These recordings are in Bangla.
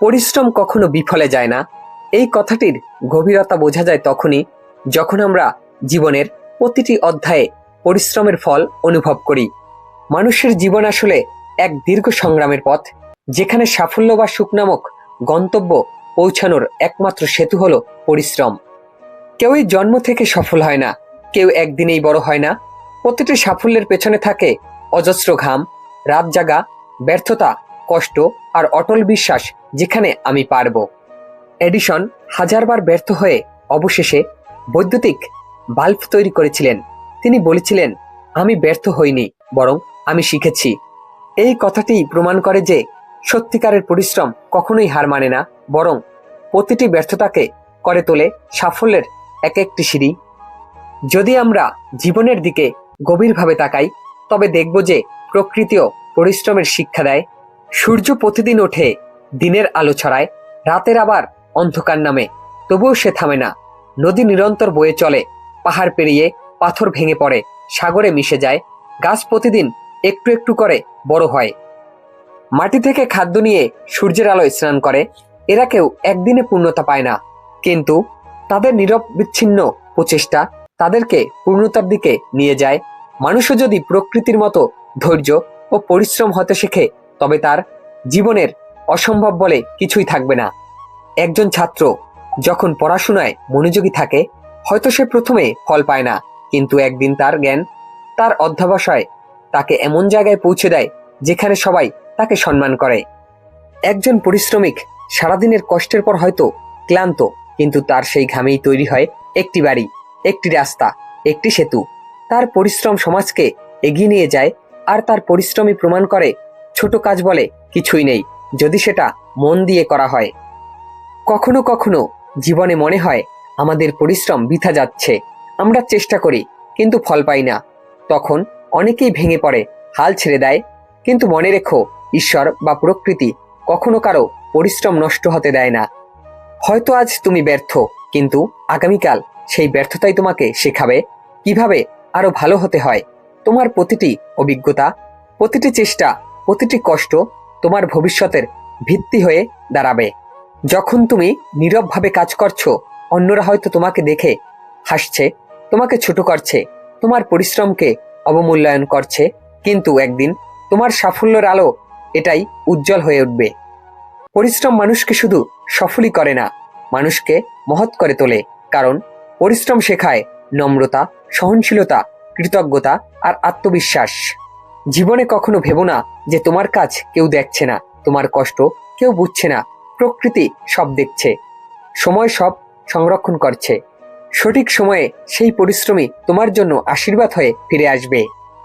পরিশ্রম কখনো বিফলে যায় না। এই কথাটির গভীরতা বোঝা যায় তখনই যখন আমরা জীবনের প্রতিটি অধ্যায়ে পরিশ্রমের ফল অনুভব করি। মানুষের জীবন আসলে এক দীর্ঘ সংগ্রামের পথ, যেখানে সাফল্য বা সুখ নামক গন্তব্য পৌঁছানোর একমাত্র সেতু হলো পরিশ্রম। কেউই জন্ম থেকে সফল হয় না, কেউ একদিনেই বড় হয় না। প্রতিটি সাফল্যের পেছনে থাকে অজস্র ঘাম, রাত জাগা, ব্যর্থতা, কষ্ট আর অটল বিশ্বাস। যেখানে আমি পারব। এডিসন হাজারবার ব্যর্থ হয়ে অবশেষে বৈদ্যুতিক বাল্ব তৈরি করেছিলেন। তিনি বলেছিলেন, আমি ব্যর্থ হইনি, বরং আমি শিখেছি। এই কথাটি প্রমাণ করে যে সত্যিকারের পরিশ্রম কখনোই হার মানে না, বরং প্রতিটি ব্যর্থতাকে করে তোলে সাফল্যের এক একটি সিঁড়ি। যদি আমরা জীবনের দিকে গভীরভাবে তাকাই, তবে দেখব যে প্রকৃতিও পরিশ্রমের শিক্ষা দেয়। সূর্য প্রতিদিন ওঠে দিনের আলো ছড়ায়, রাতের আবার অন্ধকার নামে। তবুও সে থামে না। নদী নিরন্তর বয়ে চলে, পাহাড় পেরিয়ে পাথর ভেঙে পড়ে, সাগরে মিশে যায়, গাছ প্রতিদিন একটু একটু করে বড় হয়। মাটি থেকে খাদ্য নিয়ে সূর্যের আলোয় স্নান করে, এরা কেউ একদিনে পূর্ণতা পায় না। কিন্তু তাদের নীরব বিচ্ছিন্ন প্রচেষ্টা তাদেরকে পূর্ণতার দিকে নিয়ে যায়। মানুষও যদি প্রকৃতির মতো ধৈর্য ও পরিশ্রম হতে শেখে, তবে তার জীবনের অসম্ভব বলে কিছুই থাকবে না। একজন ছাত্র যখন পড়াশোনায় মনোযোগী থাকে, হয়তো সে প্রথমে ফল পায় না, কিন্তু একদিন তার জ্ঞান, তার অধ্যাবসায় তাকে এমন জায়গায় পৌঁছে দেয় যেখানে সবাই তাকে সম্মান করে। একজন পরিশ্রমিক সারাদিনের কষ্টের পর হয়তো ক্লান্ত, কিন্তু তার সেই ঘামেই তৈরি হয় একটি বাড়ি, একটি রাস্তা, একটি সেতু। তার পরিশ্রম সমাজকে এগিয়ে নিয়ে যায় আর তার পরিশ্রমই প্রমাণ করে, ছোট কাজ বলে কিছুই নেই। যদি সেটা মন দিয়ে করা হয়। কখনো কখনো জীবনে মনে হয় আমাদের পরিশ্রম বৃথা যাচ্ছে, আমরা চেষ্টা করি, কিন্তু ফল পাই না। তখন অনেকেই ভেঙে পড়ে, হাল ছেড়ে দেয়। কিন্তু মনে রেখো, ঈশ্বর বা প্রকৃতি কখনো কারও পরিশ্রম নষ্ট হতে দেয় না। হয়তো আজ তুমি ব্যর্থ, কিন্তু আগামীকাল সেই ব্যর্থতাই তোমাকে শেখাবে কীভাবে আরও ভালো হতে হয়। তোমার প্রতিটি অভিজ্ঞতা, প্রতিটি চেষ্টা, প্রতিটি কষ্ট তোমার ভবিষ্যতের ভিত্তি হয়ে দাঁড়াবে। যখন তুমি নীরবভাবে কাজ করছ, অন্যরা হয়তো তোমাকে দেখে হাসছে, তোমাকে ছোট করছে, তোমার পরিশ্রমকে অবমূল্যায়ন করছে, কিন্তু একদিন তোমার সাফল্যের আলো এটাই উজ্জ্বল হয়ে উঠবে। পরিশ্রম মানুষকে শুধু সফলই করে না, মানুষকে মহৎ করে তোলে, কারণ পরিশ্রম শেখায় নম্রতা, সহনশীলতা, কৃতজ্ঞতা আর আত্মবিশ্বাস। জীবনে কখনো ভেবো না যে তোমার কাজ কেউ দেখছে না, তোমার কষ্ট কেউ বুঝছে না, প্রকৃতি সব দেখছে। সময় সব সংরক্ষণ করছে। সঠিক সময়ে সেই পরিশ্রমী তোমার জন্য আশীর্বাদ হয়ে ফিরে আসবে।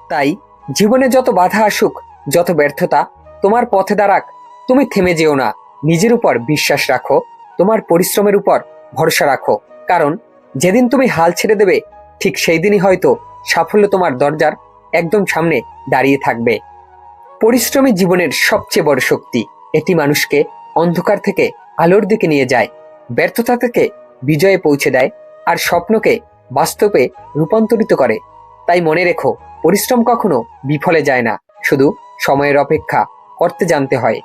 তাই জীবনে যত বাধা আসুক, যত ব্যর্থতা তোমার পথে দাঁড়াক, তুমি থেমে যেও না। নিজের উপর বিশ্বাস রাখো, তোমার পরিশ্রমের উপর ভরসা রাখো। কারণ যেদিন তুমি হাল ছেড়ে দেবে, ঠিক সেই দিনই হয়তো সাফল্য তোমার দরজার একদম সামনে দাঁড়িয়ে থাকবে। পরিশ্রমী জীবনের সবচেয়ে বড় শক্তি, এটি মানুষকে অন্ধকার থেকে আলোর দিকে নিয়ে যায়, ব্যর্থতা থেকে বিজয়ে পৌঁছে দেয় আর স্বপ্নকে বাস্তবে রূপান্তরিত করে। তাই মনে রেখো, পরিশ্রম কখনো বিফলে যায় না, শুধু সময়ের অপেক্ষা করতে জানতে হয়।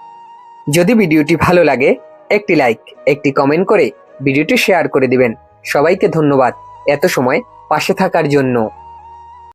যদি ভিডিওটি ভালো লাগে, একটি লাইক, একটি কমেন্ট করে ভিডিওটি শেয়ার করে দিবেন। সবাইকে ধন্যবাদ, এত সময় পাশে থাকার জন্য।